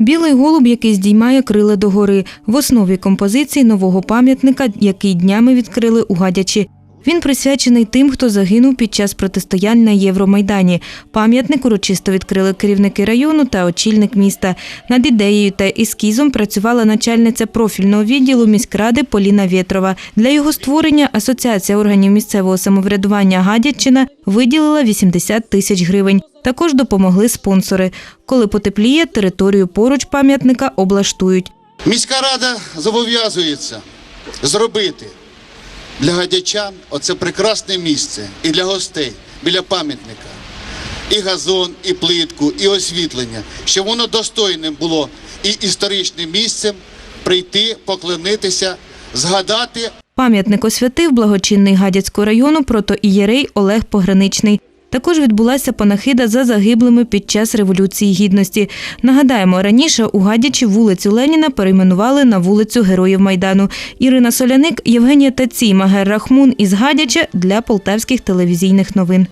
Білий голуб, який здіймає крила догори, в основі композиції нового пам'ятника, який днями відкрили у Гадячі. Він присвячений тим, хто загинув під час протистоянь на Євромайдані. Пам'ятник урочисто відкрили керівники району та очільник міста. Над ідеєю та ескізом працювала начальниця профільного відділу міськради Поліна Вєтрова. Для його створення Асоціація органів місцевого самоврядування Гадячина виділила 80 тисяч гривень. Також допомогли спонсори. Коли потепліє, територію поруч пам'ятника облаштують. Міська рада зобов'язується зробити для гадячан оце прекрасне місце і для гостей біля пам'ятника. І газон, і плитку, і освітлення, щоб воно достойним було і історичним місцем прийти, поклонитися, згадати Пам'ятник освятив благочинний Гадяцького району протоієрей Олег Пограничний. Також відбулася панахида за загиблими під час Революції Гідності. Нагадаємо, раніше у Гадячі вулицю Леніна перейменували на вулицю Героїв Майдану. Ірина Соляник, Євгенія Тацій, Магер Рахмун із Гадяча для полтавських телевізійних новин.